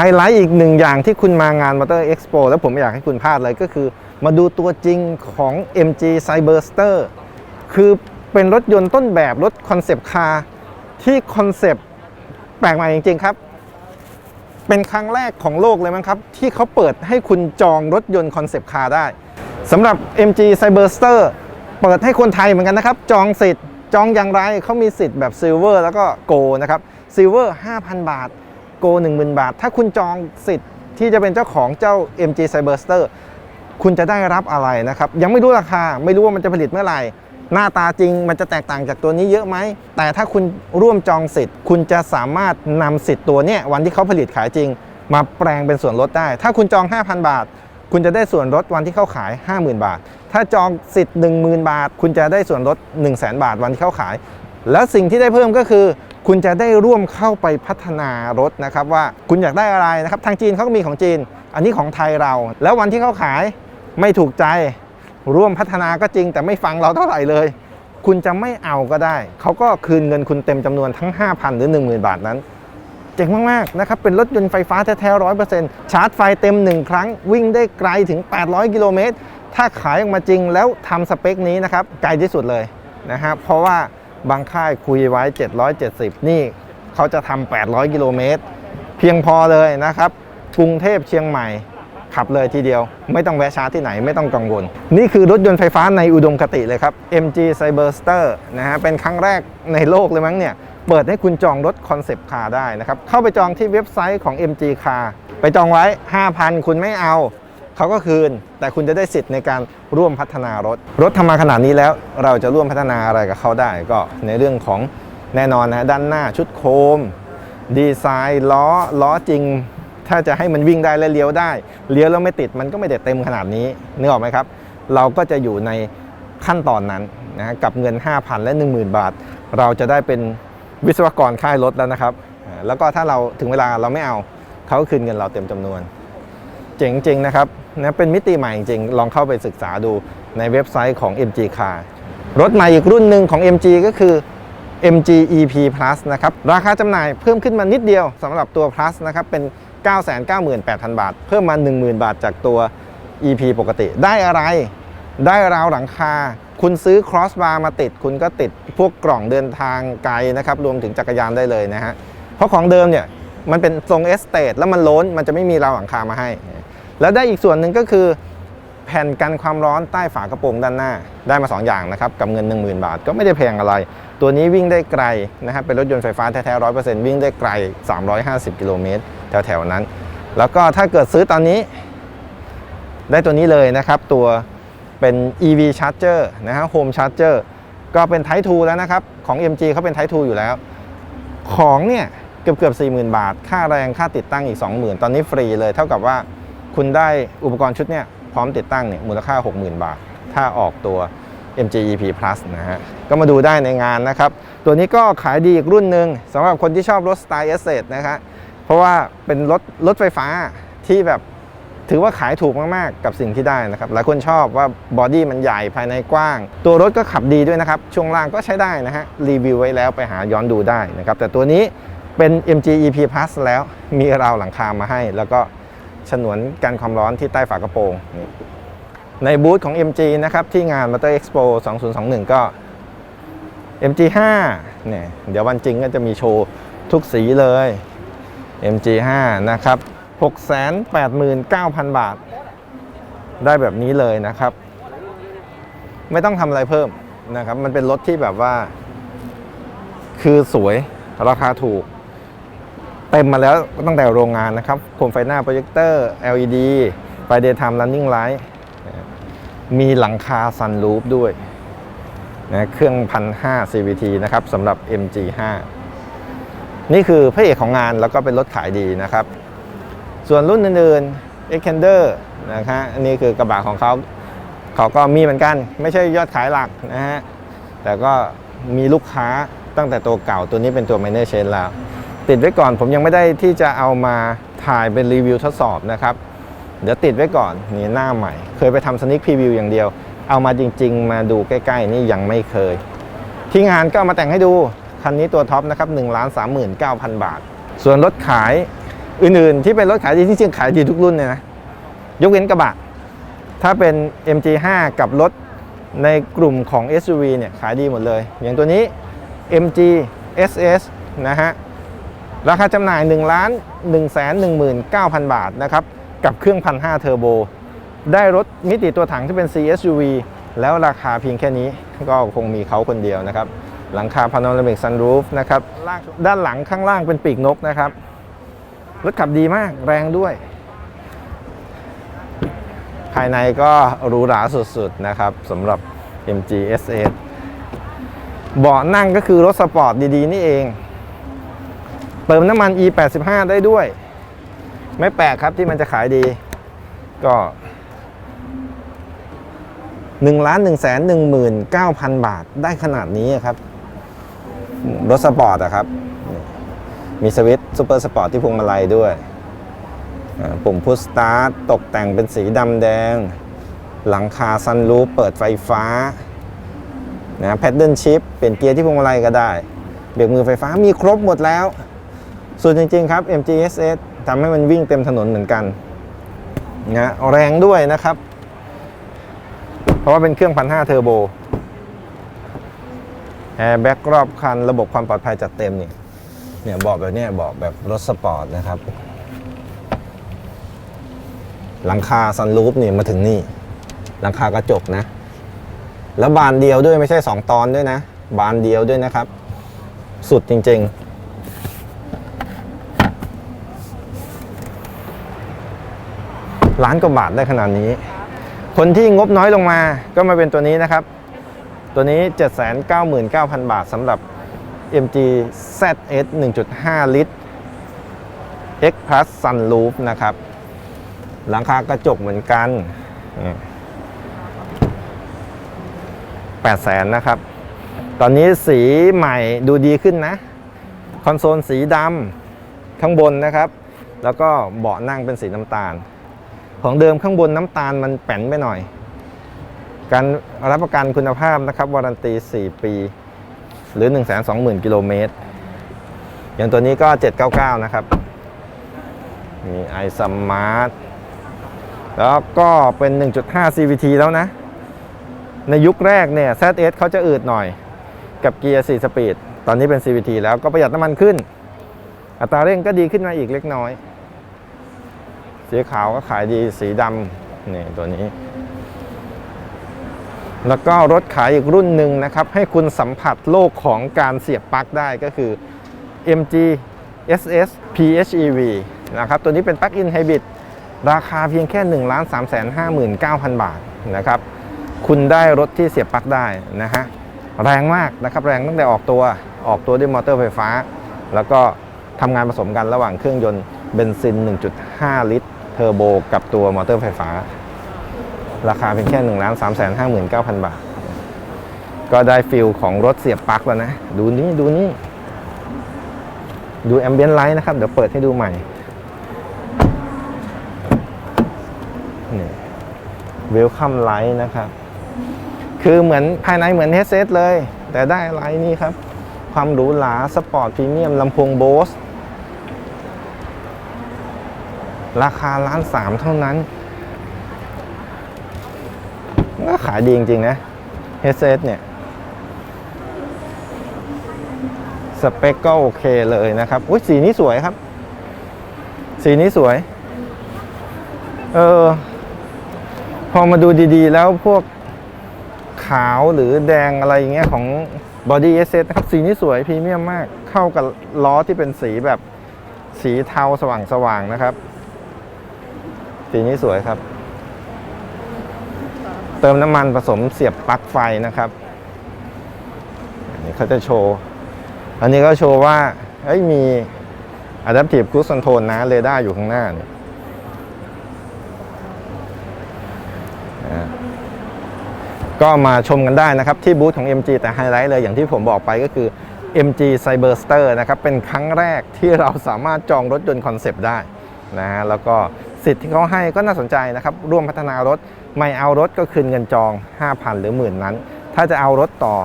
ไฮไลท์อีกหนึ่งอย่างที่คุณมางาน Motor Expo แล้วผมไม่อยากให้คุณพลาดเลยก็คือ มาดูตัวจริงของ MG Cyberster คือเป็นรถยนต์ต้นแบบรถคอนเซปต์คาร์ที่คอนเซปต์แปลกใหม่จริง ๆ ครับ เป็นครั้งแรกของโลกเลยมั้งครับ ที่เขาเปิดให้คุณจองรถยนต์คอนเซปต์คาร์ได้สำหรับ MG Cyberster เปิดให้คนไทยเหมือนกันนะครับ จองสิทธิ์จองอย่างไรเขามีสิทธิ์แบบซิลเวอร์แล้วก็โกนะครับซิลเวอร์5,000 บาท โก10,000 บาท ถ้าคุณจองสิทธิ์ที่จะเป็นเจ้าของเจ้า MG Cyberster คุณจะได้รับอะไรนะครับ ยังไม่รู้ราคา ไม่รู้ว่ามันจะผลิตเมื่อไหร่ หน้าตาจริงมันจะแตกต่างจากตัวนี้เยอะไหม แต่ถ้าคุณร่วมจองสิทธิ์ คุณจะสามารถนำสิทธิ์ตัวเนี้ยวันที่เขาผลิตขายจริง มาแปลงเป็นส่วนลดได้ ถ้าคุณจอง 5,000 บาท คุณจะได้ส่วนลดวันที่เขาขาย 50,000 บาท ถ้าจองสิทธิ์ 10,000 บาท คุณจะได้ส่วนลด 100,000 บาทวันที่เขาขาย แล้วสิ่งที่ได้เพิ่มก็คือ คุณจะได้ร่วมเข้าไปพัฒนารถนะครับว่าคุณอยากได้อะไรนะครับ ทางจีนเขาก็มีของจีน อันนี้ของไทยเรา แล้ววันที่เขาขายไม่ถูกใจ ร่วมพัฒนาก็จริง แต่ไม่ฟังเราเท่าไหร่เลย คุณจะไม่เอาก็ได้ เขาก็คืนเงินคุณเต็มจำนวนทั้ง 5,000 หรือ 10,000 บาทนั้นเจ๋งมาก ๆ นะครับ เป็นรถยนต์ไฟฟ้าแท้ๆร้อยเปอร์เซ็นต์ชาร์จไฟเต็ม 1 ครั้ง วิ่งได้ไกลถึง 800 กิโลเมตร ถ้าขายออกมาจริงแล้วทำสเปคนี้นะครับ ไกลที่สุดเลยนะฮะเพราะว่า บางค่ายคุยไว้ 770 นี่เขาจะทำ800 กิโลเมตร เพียงพอเลยนะครับ กรุงเทพเชียงใหม่ขับเลยทีเดียว ไม่ต้องแวะชาร์จที่ไหนไม่ต้องกังวล นี่คือรถยนต์ไฟฟ้าในอุดมคติเลยครับ MG Cyberster นะฮะเป็นครั้งแรกในโลกเลยมั้งเนี่ย เปิดให้คุณจองรถคอนเซปต์คาร์ได้นะครับ เข้าไปจองที่เว็บไซต์ของ MG Car ไปจองไว้ 5,000 คุณไม่เอา เขาก็คืน แต่คุณจะได้สิทธิ์ในการร่วมพัฒนารถ รถทำมาขนาดนี้แล้วเราจะร่วมพัฒนาอะไรกับเขาได้ก็ในเรื่องของแน่นอนนะด้านหน้าชุดโคม ดีไซน์ล้อล้อจริง ถ้าจะให้มันวิ่งได้และเลี้ยวได้ เลี้ยวแล้วไม่ติดมันก็ไม่ได้เต็มขนาดนี้นึกออกไหมครับ เราก็จะอยู่ในขั้นตอนนั้นนะกับเงิน 5,000 และ 10,000 บาท เราจะได้เป็นวิศวกรค่ายรถแล้วนะครับ แล้วก็ถ้าเราถึงเวลาเราไม่เอาเขาก็คืนเงินเราเต็มจำนวน เจ๋งจริงนะครับนะเป็นมิติใหม่จริงๆลองเข้าไปศึกษาดูในเว็บไซต์ของ MG Car รถใหม่อีกรุ่นหนึ่งของ MG ก็คือ MG EP Plus นะครับ ราคาจำหน่ายเพิ่มขึ้นมานิดเดียวสำหรับตัว Plus นะครับ เป็น 998,000 บาท เพิ่มมา 10,000 บาทจากตัว EP ปกติ ได้อะไร ได้ราวหลังคา คุณซื้อ crossbar มาติด คุณก็ติดพวกกล่องเดินทางไกลนะครับ รวมถึงจักรยานได้เลยนะฮะ เพราะของเดิมเนี่ย มันเป็นทรงเอสเตทแล้วมันโล้น มันจะไม่มีราวหลังคามาให้ แล้วได้อีกส่วนหนึ่งก็คือ แผ่นกันความร้อนใต้ฝากระโปรงด้านหน้า ได้มา 2 อย่างนะครับกับเงิน 10,000 บาท ก็ไม่ได้แพงอะไร ตัวนี้วิ่งได้ไกลนะครับเป็นรถยนต์ไฟฟ้าแท้ๆร้อยเปอร์เซ็นต์วิ่งได้ไกล 350 กิโลเมตรแถวๆนั้น แล้วก็ถ้าเกิดซื้อตอนนี้ ได้ตัวนี้เลยนะครับตัวเป็น EV Charger นะฮะ Home Charger ก็เป็น Type 2 แล้วนะครับ ของ MG เขาเป็น Type 2 อยู่แล้ว ของเนี่ย เกือบเกือบ40,000 บาท ค่าแรงค่าติดตั้งอีก 20,000 ตอนนี้ฟรีเลย เท่ากับว่า คุณได้อุปกรณ์ชุดเนี่ยพร้อมติดตั้งเนี่ยมูลค่า 60,000 บาท ถ้าออกตัว MG EP Plus นะฮะ ก็มาดูได้ในงานนะครับ ตัวนี้ก็ขายดีอีกรุ่นหนึ่งสำหรับคนที่ชอบรถสไตล์เอสเซนะฮะเพราะว่าเป็นรถรถไฟฟ้าที่แบบถือว่าขายถูกมาก ๆ กับสิ่งที่ได้นะครับ หลายคนชอบว่าบอดี้มันใหญ่ภายในกว้าง ตัวรถก็ขับดีด้วยนะครับ ช่วงล่างก็ใช้ได้นะฮะ รีวิวไว้แล้วไปหาย้อนดูได้นะครับ แต่ตัวนี้เป็น MG EP Plus แล้วมีราวหลังคามาให้ แล้วก็ ฉนวนกันความร้อนที่ใต้ฝากระโปรง ในบูธของ MG นะครับ ที่งาน Motor Expo 2021 ก็ MG5 เนี่ยเดี๋ยววันจริงก็จะมีโชว์ทุกสีเลย MG5 นะครับ 689,000 บาท ได้แบบนี้เลยนะครับ ไม่ต้องทำอะไรเพิ่มนะครับ มันเป็นรถที่แบบว่า คือสวยราคาถูก เต็มมาแล้วตั้งแต่โรงงานนะครับโคมไฟหน้าโปรเจคเตอร์ LED ไฟ Daytime Running Light มีหลังคาซันรูฟด้วยนะเครื่อง1,500 CVT นะครับสำหรับ MG5 นี่คือพระเอกของงานแล้วก็เป็นรถขายดีนะครับ ส่วนรุ่นอื่นๆ Extender นะครับนนี้คือกระบะของเขาเขาก็มีเหมือนกัน ไม่ใช่ยอดขายหลักนะฮะแต่ก็มีลูกค้าตั้งแต่ตัวเก่าตัวนี้เป็นตัว Minor c h a i n แล้ว ติดไว้ก่อนผมยังไม่ได้ที่จะเอามาถ่ายเป็นรีวิวทดสอบนะครับ เดี๋ยวติดไว้ก่อนนี่หน้าใหม่ เคยไปทำสนิ k พรีวิวอย่างเดียว เอามาจริง ๆ มาดูใกล้ๆ นี่ยังไม่เคย ที่งานก็มาแต่งให้ดู คันนี้ตัวท็อปนะครับ1 3 9 0 0 0 บาท ส่วนรถขายอื่นๆ ที่เป็นรถขายดีที่จริงขายดีทุกรุ่นเลยนะยกเว้นกระบะ ถ้าเป็น MG5 กับรถในกลุ่มของ SUV เนี่ยขายดีหมดเลย อย่างตัวนี้ MG SS นะฮะ ราคาจำหน่าย1ล้าน1 1 9 0 0 0 บาทนะครับ กับเครื่อง1,500เทอร์โบ ได้รถมิติตัวถังที่เป็น CSUV แล้วราคาเพียงแค่นี้ก็คงมีเขาคนเดียวนะครับ หลังคา Panoramic Sunroof นะครับ ด้านหลังข้างล่างเป็นปีกนกนะครับ รถขับดีมากแรงด้วย ภายในก็หรูหราสุดๆนะครับสำหรับ MG SS เบาะนั่งก็คือรถสปอร์ตดีๆ นี่เอง เติมน้ำมัน E85 ได้ด้วย ไม่แปลกครับที่มันจะขายดี ก็1ล้าน1แสน19,000 บาทได้ขนาดนี้ครับ รถสปอร์ตอะครับ มีสวิตช์ซูเปอร์สปอร์ตที่พวงมาลัยด้วย ปุ่มพุชสตาร์ทตกแต่งเป็นสีดำแดง หลังคาซันรูฟเปิดไฟฟ้านะแพดเดิลชิพเปลี่ยนเกียร์ที่พวงมาลัยก็ได้ เบรกมือไฟฟ้ามีครบหมดแล้ว ส่วนจริง ๆ ครับ MGSS ทำให้มันวิ่งเต็มถนนเหมือนกันนะแรงด้วยนะครับ เพราะว่าเป็นเครื่อง1,500เทอร์โบแอร์แบ็กรอบคันระบบความปลอดภัยจัดเต็มนี่เนี่ยเบอกแบบนี้เบอกแบบรถสปอร์ตนะครับ หลังคาซันรูฟนี่มาถึงนี่ หลังคากระจกนะ แล้วบานเดียวด้วยไม่ใช่ 2 ตอนด้วยนะ บานเดียวด้วยนะครับ สุดจริง ๆ ล้านกว่าบาทได้ขนาดนี้ คนที่งบน้อยลงมาก็มาเป็นตัวนี้นะครับ ตัวนี้ 799,000 บาทสำหรับ MG ZS 1.5 ลิตร X Plus Sunroof นะครับ หลังคากระจกเหมือนกัน8แสนนะครับ ตอนนี้สีใหม่ดูดีขึ้นนะ คอนโซลสีดำข้างบนนะครับ แล้วก็เบาะนั่งเป็นสีน้ำตาล ของเดิมข้างบนน้ำตาลมันแป้นไปหน่อย การรับประกันคุณภาพนะครับวารันตี 4 ปี หรือ 120,000กิโลเมตรอย่างตัวนี้ก็ 799 นะครับ มี iSmart แล้วก็เป็น 1.5 CVT แล้วนะ ในยุคแรกเนี่ย ZS เขาจะอืดหน่อย กับเกียร์ 4 สปีด ตอนนี้เป็น CVT แล้วก็ประหยัดน้ำมันขึ้น อัตราเร่งก็ดีขึ้นมาอีกเล็กน้อย สีขาวก็ขายดีสีดำนี่ตัวนี้ แล้วก็รถขายอีกรุ่นหนึ่งนะครับ ให้คุณสัมผัสโลกของการเสียบปลั๊กได้ก็คือ MG SS PHEV นะครับตัวนี้เป็นปลั๊กอินไฮบริดราคาเพียงแค่ 1 3 5 9 0 0 0 บาทนะครับ คุณได้รถที่เสียบปลั๊กได้นะฮะแรงมากนะครับแรงตั้งแต่ออกตัวออกตัวด้วยมอเตอร์ไฟฟ้า แล้วก็ทำงานผสมกันระหว่างเครื่องยนต์เบนซิน 1.5 ลิตร เทอร์โบกับตัวมอเตอร์ไฟฟ้า ราคาเพียงแค่1 3 5 9 0 0 0บาท ก็ได้ฟิลของรถเสียบปลั๊กแล้วนะ ดูนี่ดูนี่ ดูแอมเบียนไลท์นะครับ เดี๋ยวเปิดให้ดูใหม่นี่เวลคัมไลท์นะครับ คือเหมือนภายในเหมือนเฮดเซตเลย แต่ได้ไลท์นี่ครับ ความหรูหราสปอร์ตพรีเมียมลำโพงโบส ราคาล้านสามเท่านั้นก็ขายดีจริง ๆ นะเฮดเเนี่ย สเปคก็โอเคเลยนะครับ อุ้ยสีนี้สวยครับ สีนี้สวย เออ พอมาดูดีๆ แล้วพวกขาวหรือแดงอะไรอย่างเงี้ยของ Body s อสเนะครับ สีนี้สวยพรีเมียมมาก เข้ากับล้อที่เป็นสีแบบสีเทาสว่างๆนะครับ สีนี้สวยครับ เติมน้ำมันผสมเสียบปลั๊กไฟนะครับอันนี้เขาจะโชว์ อันนี้ก็โชว์ว่าเอ้ยมี Adaptive Cruise Control นะเรดาร์อยู่ข้างหน้าเนี่ยอ่าก็มาชมกันได้นะครับ ที่บูธของ MG แต่ไฮไลท์เลยอย่างที่ผมบอกไปก็คือ MG Cyberster นะครับ เป็นครั้งแรกที่เราสามารถจองรถยนต์คอนเซปต์ได้นะฮะแล้วก็ สิทธิ์ที่เขาให้ก็น่าสนใจนะครับ ร่วมพัฒนารถ ไม่เอารถก็คืนเงินจอง 5,000 หรือหมื่นนั้น ถ้าจะเอารถต่อ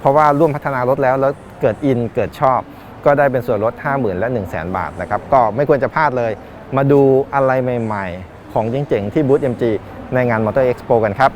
เพราะว่าร่วมพัฒนารถแล้วแล้วเกิดอินเกิดชอบ ก็ได้เป็นส่วนลด 50,000 และ 1 0 0 0 0แบาทนะครับ ก็ไม่ควรจะพลาดเลย มาดูอะไรใหม่ ๆ ของเจ๋งๆ ที่บูธ MG ในงาน Motor Expo กันครับ